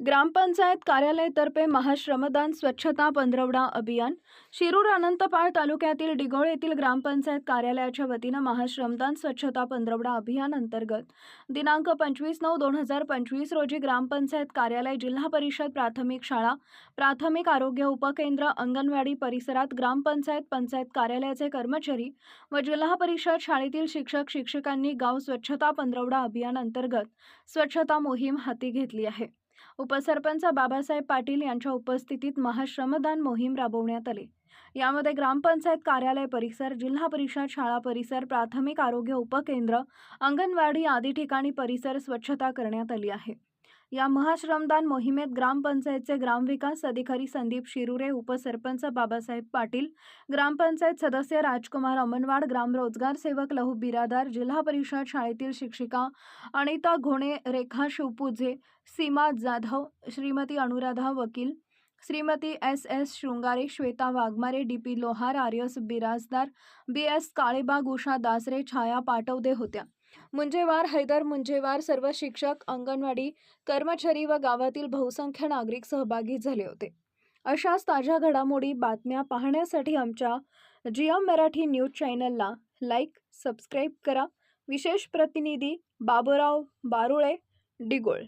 ग्रामपंचायत कार्यालयातर्फे महाश्रमदान स्वच्छता पंधरवडा अभियान. शिरूर अनंतपाळ तालुक्यातील डिगोळ येथील ग्रामपंचायत कार्यालयाच्या वतीनं महाश्रमदान स्वच्छता पंधरवडा अभियान अंतर्गत दिनांक पंचवीस नऊ दोन हजार पंचवीस रोजी ग्रामपंचायत कार्यालय जिल्हा परिषद प्राथमिक शाळा प्राथमिक आरोग्य उपकेंद्र अंगणवाडी परिसरात ग्रामपंचायत पंचायत कार्यालयाचे कर्मचारी व जिल्हा परिषद शाळेतील शिक्षक शिक्षकांनी गाव स्वच्छता पंधरवडा अभियान अंतर्गत स्वच्छता मोहीम हाती घेतली आहे. उपसरपंच बाबासाहेब पाटील यांच्या उपस्थितीत महाश्रमदान मोहीम राबवण्यात आली. यामध्ये ग्रामपंचायत कार्यालय परिसर जिल्हा परिषद शाळा परिसर प्राथमिक आरोग्य उपकेंद्र अंगणवाडी आदी ठिकाणी परिसर स्वच्छता करण्यात आली आहे. या महाश्रमदान मोहिमेत ग्रामपंचायतचे ग्रामविकास अधिकारी संदीप शिरुरे उपसरपंच बाबासाहेब पाटील ग्रामपंचायत सदस्य राजकुमार अमनवाड ग्रामरोजगार सेवक लहू बिरादार जिल्हा परिषद शाळेतील शिक्षिका अनिता घोणे रेखा शिवपूजे सीमा Jadhav Shrimati Anuradha Vakil Shrimati S S Shringare Shweta Waghmare D P Lohar आर्यस Birajdar B S Kalebag Usha Dasre Chhaya Patwade होत्या. मुंजेवार हैदर मुंजेवार सर्व शिक्षक अंगणवाडी कर्मचारी व गावातील बहुसंख्य नागरिक सहभागी झाले होते. अशाच ताज्या घडामोडी बातम्या पाहण्यासाठी आमच्या जिएम मराठी न्यूज चॅनलला लाईक सबस्क्राईब करा. विशेष प्रतिनिधी बाबुराव बारुळे डिगोळ.